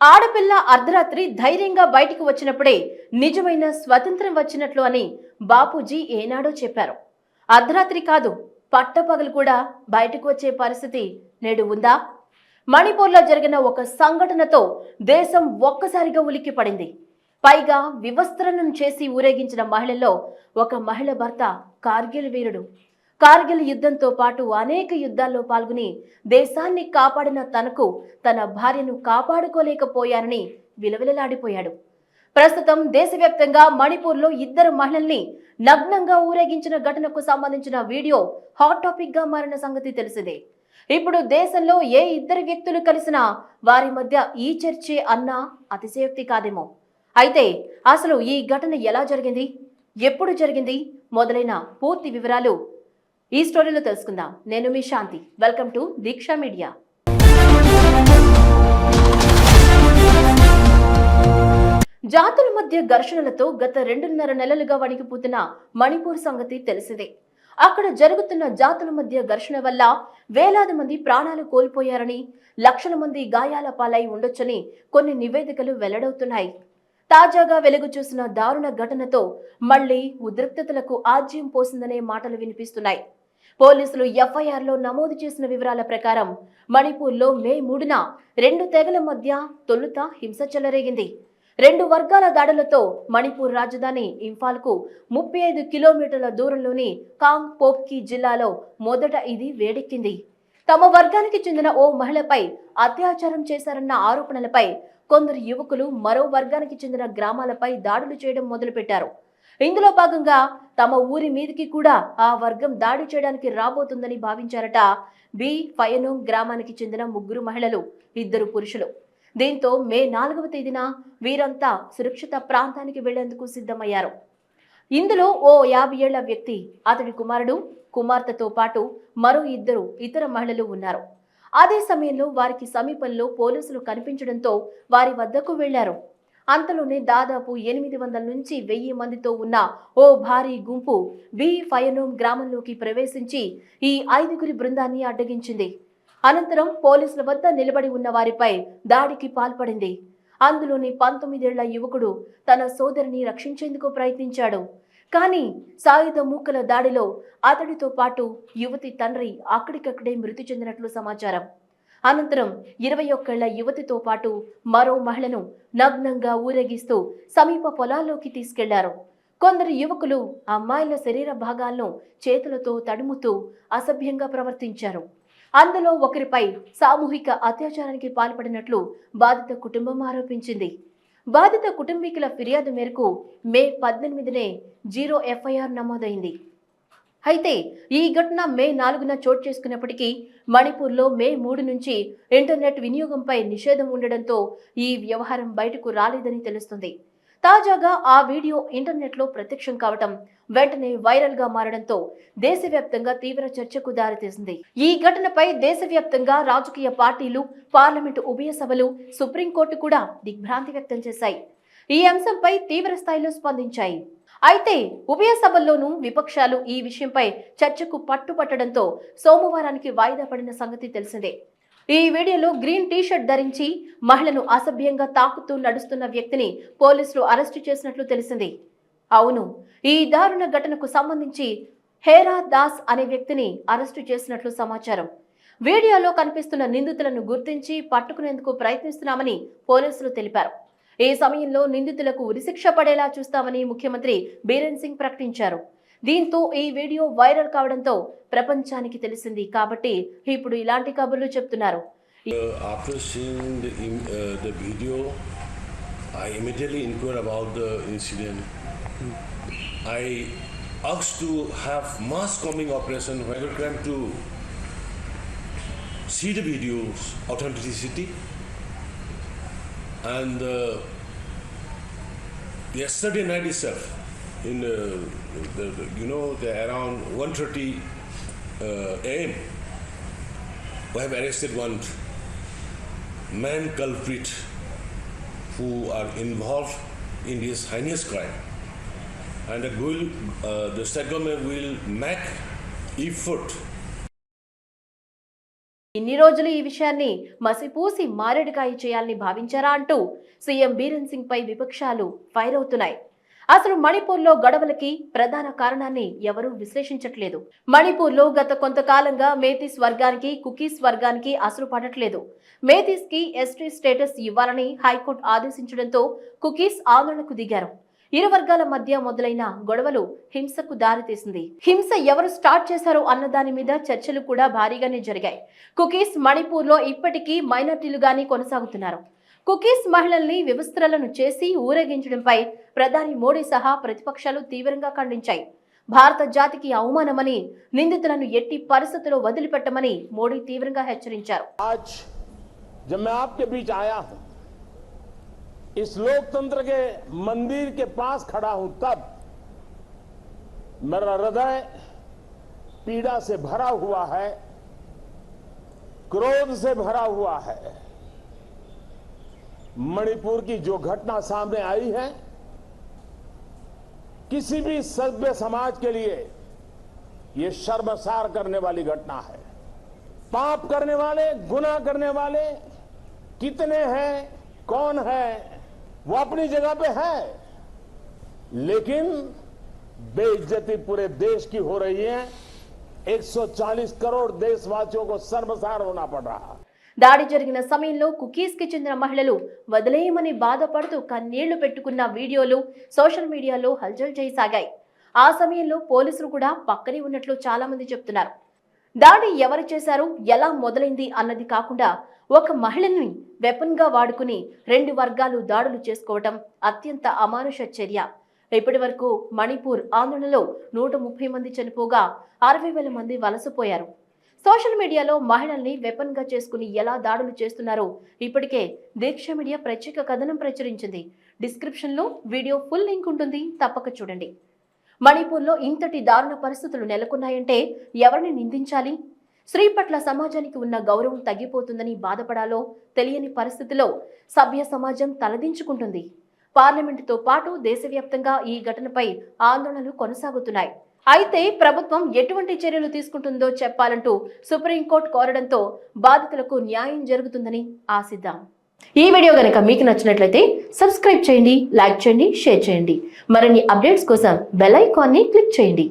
ఆడపిల్ల అర్ధరాత్రి ధైర్యంగా బయటికి వచ్చినప్పుడే నిజమైన స్వతంత్రం వచ్చినట్లు అని బాపూజీ ఏనాడో చెప్పారు. అర్ధరాత్రి కాదు పట్టపగలు కూడా బయటకు వచ్చే పరిస్థితి నేడు ఉందా? మణిపూర్లో జరిగిన ఒక సంఘటనతో దేశం ఒక్కసారిగా ఉలిక్కి పడింది. పైగా వివస్త్రణం చేసి ఊరేగించిన మహిళల్లో ఒక మహిళ భర్త కార్గిల్ వీరుడు కార్గిల్ యుద్ధంతో పాటు అనేక యుద్ధాల్లో పాల్గొని దేశాన్ని కాపాడిన తనకు తన భార్యను కాపాడుకోలేకపోయానని విలవిలలాడిపోయాడు. ప్రస్తుతం దేశవ్యాప్తంగా మణిపూర్లో ఇద్దరు మహిళల్ని నగ్నంగా ఊరేగించిన ఘటనకు సంబంధించిన వీడియో హాట్ టాపిక్గా మారిన సంగతి తెలిసిందే. ఇప్పుడు దేశంలో ఏ ఇద్దరు వ్యక్తులు కలిసినా వారి మధ్య ఈ చర్చే అన్నా అతిశయోక్తి కాదేమో. అయితే అసలు ఈ ఘటన ఎలా జరిగింది? ఎప్పుడు జరిగింది? మొదలైన పూర్తి వివరాలు ఈ స్టోరీలో తెలుసుకుందాం. నేను మీ Shanti. Welcome to Deeksha media. జాతుల మధ్య ఘర్షణలతో గత రెండున్నర నెలలుగా వణికిపోతున్న మణిపూర్ సంగతి తెలిసిందే. అక్కడ జరుగుతున్న జాతుల మధ్య ఘర్షణ వల్ల వేలాది మంది ప్రాణాలు కోల్పోయారని లక్షల మంది గాయాల పాలై ఉండొచ్చని కొన్ని నివేదికలు వెల్లడవుతున్నాయి. తాజాగా వెలుగు చూసిన దారుణ ఘటనతో మళ్ళీ ఉద్రిక్తతలకు ఆజ్యం పోసిందనే మాటలు వినిపిస్తున్నాయి. పోలీసులు ఎఫ్ఐఆర్లో నమోదు చేసిన వివరాల ప్రకారం మణిపూర్లో మే మూడున రెండు తెగల మధ్య తొలుత హింస చెలరేగింది. రెండు వర్గాల దాడులతో మణిపూర్ రాజధాని ఇంఫాల్కు ముప్పై ఐదు కిలోమీటర్ల దూరంలోని కాంగ్ పోప్కి జిల్లాలో మొదట ఇది వేడెక్కింది. తమ వర్గానికి చెందిన ఓ మహిళపై అత్యాచారం చేశారన్న ఆరోపణలపై కొందరు యువకులు మరో వర్గానికి చెందిన గ్రామాలపై దాడులు చేయడం మొదలుపెట్టారు. ఇందులో భాగంగా తమ ఊరి మీదికి కూడా ఆ వర్గం దాడి చేయడానికి రాబోతుందని భావించారట. బి. ఫయనోం గ్రామానికి చెందిన ముగ్గురు మహిళలు ఇద్దరు పురుషులు. దీంతో మే నాలుగవ తేదీన వీరంతా సురక్షిత ప్రాంతానికి వెళ్ళేందుకు సిద్ధమయ్యారు. ఇందులో ఓ యాభై ఏళ్ళ వ్యక్తి అతడి కుమారుడు కుమార్తెతో పాటు మరో ఇద్దరు ఇతర మహిళలు ఉన్నారు. అదే సమయంలో వారికి సమీపంలో పోలీసులు కనిపించడంతో వారి వద్దకు వెళ్ళారు. అంతలోనే దాదాపు ఎనిమిది వందల నుంచి వెయ్యి మందితో ఉన్న ఓ భారీ గుంపు బి ఫయనోమ్ గ్రామంలోకి ప్రవేశించి ఈ ఐదుగురి బృందాన్ని అడ్డగించింది. అనంతరం పోలీసుల వద్ద నిలబడి ఉన్న వారిపై దాడికి పాల్పడింది. అందులోని పంతొమ్మిదేళ్ళ యువకుడు తన సోదరిని రక్షించేందుకు ప్రయత్నించాడు. కానీ సాయుధ మూకల దాడిలో అతడితో పాటు యువతి తండ్రి అక్కడికక్కడే మృతి చెందినట్లు సమాచారం. అనంతరం ఇరవై ఒక్కేళ్ళ యువతితో పాటు మరో మహిళను నగ్నంగా ఊరేగిస్తూ సమీప పొలాల్లోకి తీసుకెళ్ళారు. కొందరు యువకులు అమ్మాయిల శరీర భాగాలను చేతులతో తడుముతూ అసభ్యంగా ప్రవర్తించారు. అందులో ఒకరిపై సామూహిక అత్యాచారానికి పాల్పడినట్లు బాధిత కుటుంబం ఆరోపించింది. బాధిత కుటుంబీకుల ఫిర్యాదు మేరకు మే పద్దెనిమిదినే జీరో ఎఫ్ఐఆర్ నమోదైంది. అయితే ఈ ఘటన మే నాలుగున చోటు చేసుకున్నప్పటికీ మణిపూర్లో మే మూడు నుంచి ఇంటర్నెట్ వినియోగంపై నిషేధం ఉండడంతో ఈ వ్యవహారం బయటకు రాలేదని తెలుస్తుంది. తాజాగా ఆ వీడియో ఇంటర్నెట్లో ప్రత్యక్షం కావటం వెంటనే వైరల్గా మారడంతో దేశవ్యాప్తంగా తీవ్ర చర్చకు దారితీసింది. ఈ ఘటనపై దేశవ్యాప్తంగా రాజకీయ పార్టీలు పార్లమెంటు ఉభయ సభలు సుప్రీంకోర్టు కూడా దిగ్భ్రాంతి వ్యక్తం చేశాయి. ఈ అంశంపై తీవ్ర స్థాయిలో స్పందించాయి. అయితే ఉభయ సభల్లోనూ విపక్షాలు ఈ విషయంపై చర్చకు పట్టుపట్టడంతో సోమవారానికి వాయిదా పడిన సంగతి తెలిసిందే. ఈ వీడియోలో గ్రీన్ టీషర్ట్ ధరించి మహిళను అసభ్యంగా తాకుతూ నడుస్తున్న వ్యక్తిని పోలీసులు అరెస్టు చేసినట్లు తెలిసింది. అవును ఈ దారుణ ఘటనకు సంబంధించి హేరా దాస్ అనే వ్యక్తిని అరెస్టు చేసినట్లు సమాచారం. వీడియోలో కనిపిస్తున్న నిందితులను గుర్తించి పట్టుకునేందుకు ప్రయత్నిస్తున్నామని పోలీసులు తెలిపారు. ఏ సమయంలో నిందితులకు ఉరిశిక్ష పడేలా చూస్తామని ముఖ్యమంత్రి బీరేన్ సింగ్ ప్రకటించారు. దీంతో ఈ వీడియో వైరల్ కావడంతో ప్రపంచానికి తెలిసింది కాబట్టి ఇప్పుడు ఇలాంటి కబుర్లు చెప్తున్నారు. Uh, uh, I asked to have mass combing operation, violent crime to see the videos, authenticity, and uh, yesterday night itself, in uh, the, you know the around 1:30 uh, a.m. We have arrested one man culprit who are involved in this heinous crime. And the, will, uh, the government will make effort ఇన్ని రోజులు ఈ విషయాన్ని మసిపూసి మారేడుకాయ చేయాలని భావించారా అంటూ CM Biren Singh పై విపక్షాలు fire అవుతున్నాయి. అసలు మణిపూర్లో గొడవలకి ప్రధాన కారణాన్ని ఎవరూ విశ్లేషించట్లేదు. మణిపూర్లో గత కొంతకాలంగా మేతీస్ వర్గానికి కుకీస్ వర్గానికి అసలు పడట్లేదు. మేతీస్కి ఎస్టీ స్టేటస్ ఇవ్వాలని హైకోర్టు ఆదేశించడంతో కుకీస్ ఆందోళనకు దిగారు. ఇరు వర్గాల మధ్య మొదలైన గొడవలు హింసకు దారితీసింది హింస ఎవరు స్టార్ట్ చేశారో అన్న దాని మీద చర్చలు కూడా భారీగానే జరిగాయి. కుకీస్ మణిపూర్లో ఇప్పటికీ మైనార్టీలుగానే కొనసాగుతున్నారు. కుకీస్ మహిళల్ని వివస్త్రలను చేసి ఊరేగించడంపై ప్రధాని మోడీ సహా ప్రతిపక్షాలు తీవ్రంగా ఖండించాయి. భారత జాతికి అవమానమని నిందితులను ఎట్టి పరిస్థితుల్లో వదిలిపెట్టమని మోడీ తీవ్రంగా హెచ్చరించారు. इस लोकतंत्र के मंदिर के पास खड़ा हूँ तब मेरा हृदय पीड़ा से भरा हुआ है, क्रोध से भरा हुआ है। मणिपुर की जो घटना सामने आई है, किसी भी सभ्य समाज के लिए ये शर्मसार करने वाली घटना है। पाप करने वाले, गुनाह करने वाले कितने हैं, कौन है वो अपनी जगह पे है लेकिन बेइज्जती पूरे देश की हो रही है 140 करोड़ देशवासियों को शर्मसार होना पड़ रहा है దాడి జరిగిన సమయంలో కుకీస్ కి చెందిన మహిళలు వదిలేయమని బాధపడుతూ కన్నీళ్లు పెట్టుకున్న వీడియోలు సోషల్ మీడియాలో హల్చల్ చేయసాగాయి ఆ సమయంలో పోలీసులు కూడా పక్కనే ఉన్నట్లు చాలా మంది చెప్తున్నారు దాడి ఎవరు చేశారు ఎలా మొదలైంది అన్నది కాకుండా ఒక మహిళని వెపన్గా వాడుకుని రెండు వర్గాలు దాడులు చేసుకోవటం అత్యంత అమానుష చర్య. ఇప్పటి వరకు మణిపూర్ ఆందోళనలో నూట ముప్పై మంది చనిపోగా అరవై వేల మంది వలసపోయారు. సోషల్ మీడియాలో మహిళల్ని వెపన్గా చేసుకుని ఎలా దాడులు చేస్తున్నారో ఇప్పటికే దీక్ష మీడియా ప్రత్యేక కథనం ప్రచురించింది. డిస్క్రిప్షన్లో వీడియో ఫుల్ లింక్ ఉంటుంది. తప్పక చూడండి. మణిపూర్లో ఇంతటి దారుణ పరిస్థితులు నెలకొన్నాయంటే ఎవరిని నిందించాలి? స్త్రీ పట్ల సమాజానికి ఉన్న గౌరవం తగ్గిపోతుందని బాధపడాలో తెలియని పరిస్థితిలో సభ్య సమాజం తలదించుకుంటుంది. పార్లమెంటుతో పాటు దేశవ్యాప్తంగా ఈ ఘటనపై ఆందోళనలు కొనసాగుతున్నాయి. అయితే ప్రభుత్వం ఎటువంటి చర్యలు తీసుకుంటుందో చెప్పాలంటూ సుప్రీంకోర్టు కోరడంతో బాధితులకు న్యాయం జరుగుతుందని ఆశిద్దాం. ఈ వీడియో కనుక మీకు నచ్చినట్లయితే సబ్స్క్రైబ్ చేయండి లైక్ చేయండి షేర్ చేయండి. మరిన్ని అప్డేట్స్ కోసం బెల్ ఐకాన్ని క్లిక్ చేయండి.